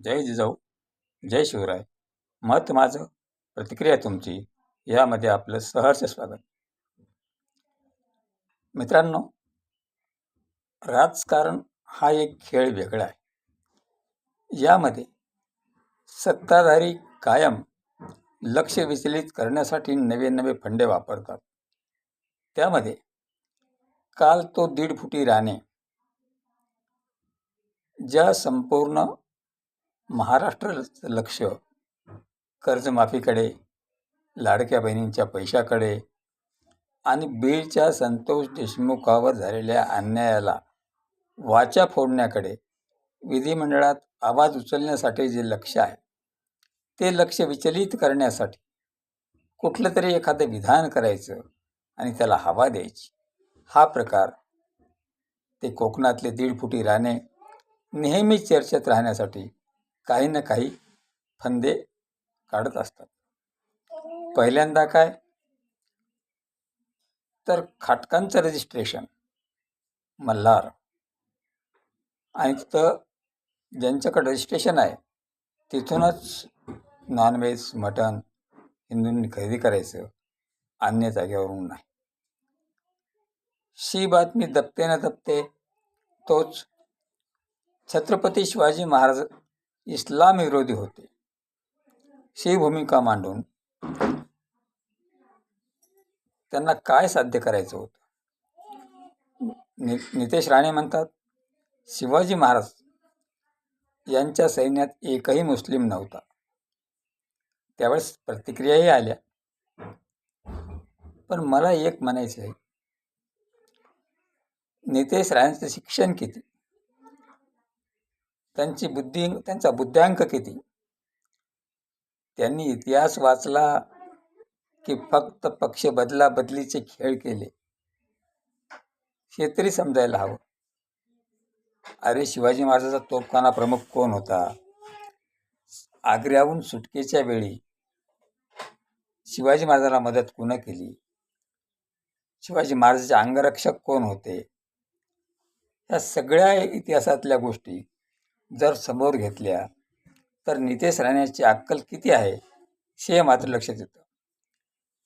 जय जिजाऊ जय शिवराय. मत माझं प्रतिक्रिया तुमची यामध्ये आपलं सहर्ष स्वागत. मित्रांनो राजकारण हा एक खेळ वेगळा आहे. यामध्ये सत्ताधारी कायम लक्ष विचलित करण्यासाठी नवे नवे फंडे वापरतात. त्यामध्ये काल तो दीड फुटी राणे ज्या संपूर्ण महाराष्ट्राचं लक्ष कर्जमाफीकडे लाडक्या बहिणींच्या पैशाकडे आणि बीडच्या संतोष देशमुखावर झालेल्या अन्यायाला वाचा फोडण्याकडे विधिमंडळात आवाज उचलण्यासाठी जे लक्ष आहे ते लक्ष विचलित करण्यासाठी कुठलं तरी एखादं विधान करायचं आणि त्याला हवा द्यायची. हा प्रकार ते कोकणातले दीड फुटी राहणे नेहमी चर्चेत राहण्यासाठी काही ना काही फंदे काढत असतात. पहिल्यांदा काय? तर खाटकांचं रजिस्ट्रेशन मल्हार. आणि तिथं ज्यांच्याकडे रजिस्ट्रेशन आहे तिथूनच नॉनव्हेज मटण हिंदूंनी खरेदी करायचं अन्य जागेवरून नाही. शी बातमी दबते न दपते तोच छत्रपती शिवाजी महाराज इस्लाम विरोधी होते. ही भूमिका मांडून त्यांना काय साध्य करायचं होतं? नि नितेश राणे म्हणतात शिवाजी महाराज यांच्या सैन्यात एकही मुस्लिम नव्हता. त्यावेळेस प्रतिक्रियाही आल्या. पण मला एक म्हणायचं आहे नितेश राणेचं शिक्षण किती? त्यांची बुद्धी त्यांचा बुद्ध्यांक किती? त्यांनी इतिहास वाचला की फक्त पक्ष बदला बदलीचे खेळ केले. हे तरी समजायला हवं. अरे शिवाजी महाराजाचा तोफखाना प्रमुख कोण होता? आग्र्याहून सुटकेच्या वेळी शिवाजी महाराजाला मदत कुणं केली? शिवाजी महाराजाचे अंगरक्षक कोण होते? या सगळ्या इतिहासातल्या गोष्टी जर समोर घेतल्या तर नितेश राणेची अक्कल किती आहे हे मात्र लक्षात येतं.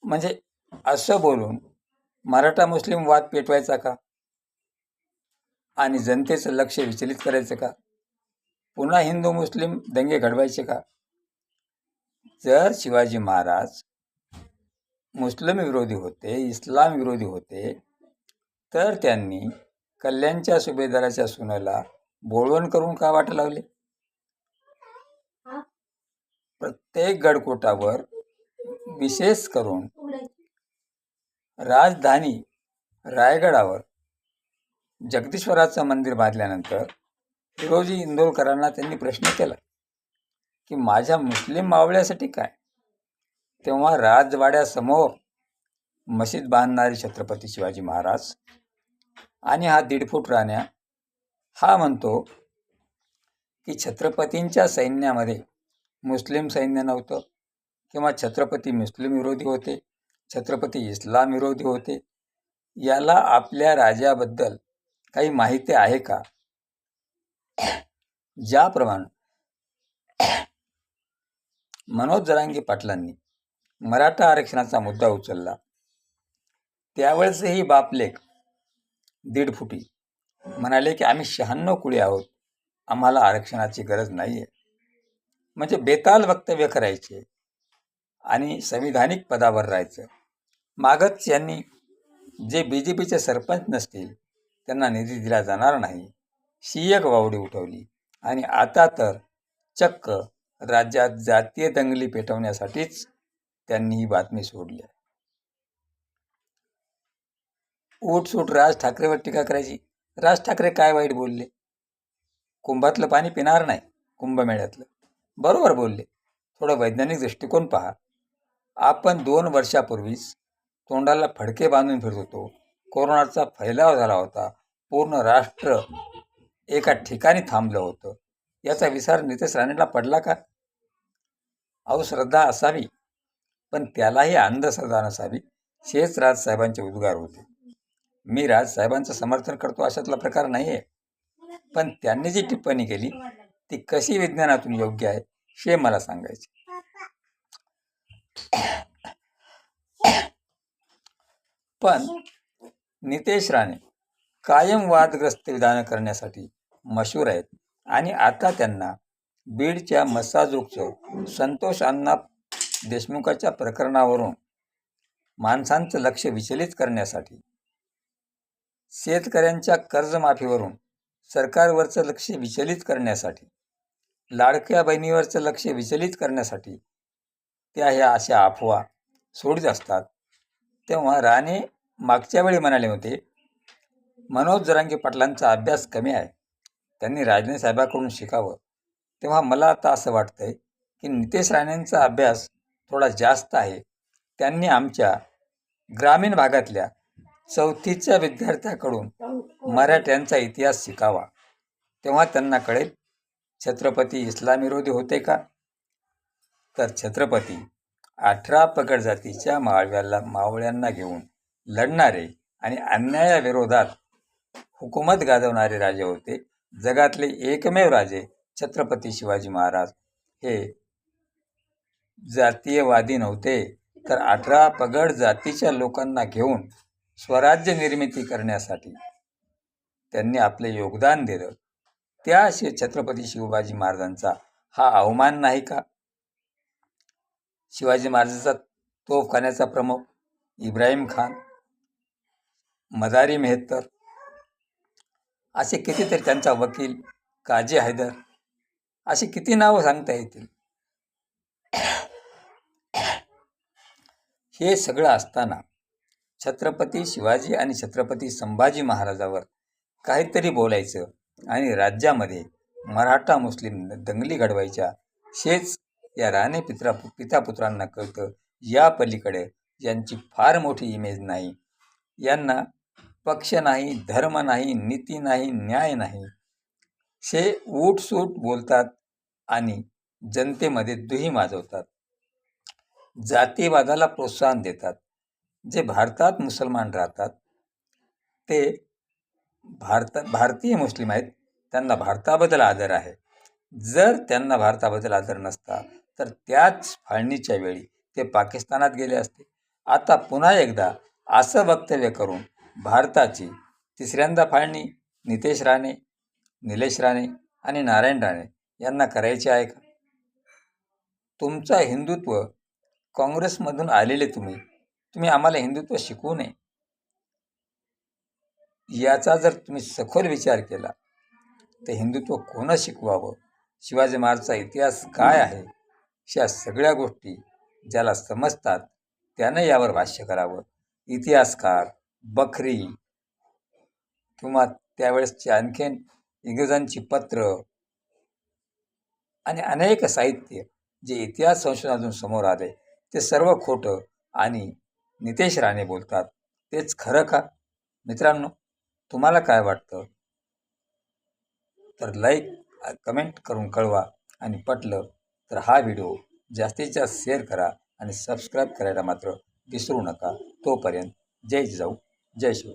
म्हणजे असं बोलून मराठा मुस्लिम वाद पेटवायचा का? आणि जनतेचं लक्ष विचलित करायचं का? पुन्हा हिंदू मुस्लिम दंगे घडवायचे का? जर शिवाजी महाराज मुस्लिम विरोधी होते इस्लाम विरोधी होते तर त्यांनी कल्याणच्या सुभेदाराच्या सुनेला बोळवण करून का वाट लावले? प्रत्येक गडकोटावर विशेष करून राजधानी रायगडावर जगदीश्वराचं मंदिर बांधल्यानंतर फिरोजी इंदोरकरांना त्यांनी प्रश्न केला की माझ्या मुस्लिम मावळ्यासाठी काय? तेव्हा राजवाड्यासमोर मशीद बांधणारे छत्रपती शिवाजी महाराज आणि हा दीड फूट राहण्या हा म्हणतो की छत्रपतींच्या सैन्यामध्ये मुस्लिम सैन्य नव्हतं किंवा छत्रपती मुस्लिम विरोधी होते छत्रपती इस्लाम विरोधी होते. याला आपल्या राजाबद्दल काही माहिती आहे का? ज्याप्रमाणे मनोज जरांगे पाटलांनी मराठा आरक्षणाचा मुद्दा उचलला. त्यावेळेसही बापलेख दीड फुटी. म्हणाले की आम्ही शहाण्णव कुळी आहोत. आम्हाला आरक्षणाची गरज नाही आहे म्हणजे बेताल वक्तव्य करायचे आणि संविधानिक पदावर राहायचं. मागच यांनी जे बी जे पीचे सरपंच नसतील त्यांना निधी दिला जाणार नाही. शी एक वावडी उठवली आणि आता तर चक्क राज्यात जातीय दंगली पेटवण्यासाठीच त्यांनी ही बातमी सोडली आहे. उठसूट राज ठाकरेवर टीका करायची. राज ठाकरे काय वाईट बोलले? कुंभातलं पाणी पिणार नाही कुंभमेळ्यातलं. बरोबर बोलले. थोडं वैज्ञानिक दृष्टिकोन पहा. आपण दोन वर्षापूर्वीच तोंडाला फडके बांधून फिरत होतो. कोरोनाचा फैलाव झाला होता. पूर्ण राष्ट्र एका ठिकाणी थांबलं होतं. याचा विचार नितेश राणेला पडला का? अहो श्रद्धा असावी. पण त्यालाही अंधश्रद्धा नसावी हेच राजसाहेबांचे उद्गार होते. मी राजसाहेबांचं समर्थन करतो अशातला प्रकार नाही आहे पण त्यांनी जी टिप्पणी केली ती कशी विज्ञानातून योग्य आहे हे मला सांगायचे पण नितेश राणे कायम वादग्रस्त विधानं करण्यासाठी मशहूर आहेत आणि आता त्यांना बीडच्या मसाजोगचं संतोष अण्णा देशमुखाच्या प्रकरणावरून माणसांचं लक्ष विचलित करण्यासाठी शेतकऱ्यांच्या कर्जमाफीवरून सरकारवरचं लक्ष विचलित करण्यासाठी लाडक्या बहिणीवरचं लक्ष विचलित करण्यासाठी त्या ह्या अशा अफवा सोडत असतात. तेव्हा राणे मागच्या वेळी म्हणाले होते मनोज जरांगे पाटलांचा अभ्यास कमी आहे. त्यांनी राजने साहेबाकडून शिकावं. तेव्हा मला आता असं वाटतंय की नितेश राणेंचा अभ्यास थोडा जास्त आहे. त्यांनी आमच्या ग्रामीण भागातल्या चौथीच्या विद्यार्थ्याकडून मराठ्यांचा इतिहास शिकावा. तेव्हा त्यांना कळेल छत्रपती इस्लामविरोधी होते का? तर छत्रपती अठरा पगड जातीच्या मावळ्याला मावळ्यांना घेऊन लढणारे आणि अन्यायाविरोधात हुकूमत गाजवणारे राजे होते. जगातले एकमेव राजे छत्रपती शिवाजी महाराज. हे जातीयवादी नव्हते. तर अठरा पगड जातीच्या लोकांना घेऊन स्वराज्य निर्मिती करण्यासाठी त्यांनी आपले योगदान दिलं. त्या असे छत्रपती शिवाजी महाराजांचा हा अवमान नाही का? शिवाजी महाराजांचा तोफखान्याचा प्रमुख इब्राहिम खान मदारी मेहत्तर असे कितीतरी त्यांचा वकील काजी हैदर अशी किती नावं सांगता येतील? हे सगळं असताना छत्रपती शिवाजी आणि छत्रपती संभाजी महाराजावर काहीतरी बोलायचं आणि राज्यामध्ये मराठा मुस्लिम दंगली घडवायच्या शेच या राणे पित्रा पितापुत्रांना कळतं या पलीकडे यांची फार मोठी इमेज नाही. यांना पक्ष नाही धर्म नाही नीती नाही न्याय नाही. शे उठसूट बोलतात आणि जनतेमध्ये दुही माजवतात. जातीवादाला प्रोत्साहन देतात. जे भारतात मुसलमान राहतात ते भारत भारतीय मुस्लिम आहेत त्यांना भारताबद्दल आदर आहे. जर त्यांना भारताबद्दल आदर नसता तर त्याच फाळणीच्या वेळी ते पाकिस्तानात गेले असते. आता पुन्हा एकदा असं वक्तव्य करून भारताची तिसऱ्यांदा फाळणी नितेश राणे निलेश राणे आणि नारायण राणे यांना करायचे आहे का? तुमचा हिंदुत्व काँग्रेसमधून आलेले तुम्ही तुम्ही आम्हाला हिंदुत्व शिकवू नये. याचा जर तुम्ही सखोल विचार केला तर हिंदुत्व कोणं शिकवावं? शिवाजी महाराजचा इतिहास काय आहे? अशा सगळ्या गोष्टी ज्याला समजतात त्यानं यावर भाष्य करावं. इतिहासकार बखरी किंवा त्यावेळेसचे आणखीन इंग्रजांची पत्र आणि अनेक साहित्य जे इतिहास संशोधनातून समोर आले ते सर्व खोटं आणि नितेश राणे बोलतात. तेच खरं का? मित्रांनो तुम्हाला काय वाटतं? तर लाईक कमेंट करून कळवा आणि पटलं तर हा व्हिडिओ जास्तीत जास्त शेअर करा आणि सबस्क्राईब करायला मात्र विसरू नका. तोपर्यंत जय जाऊ जय शिव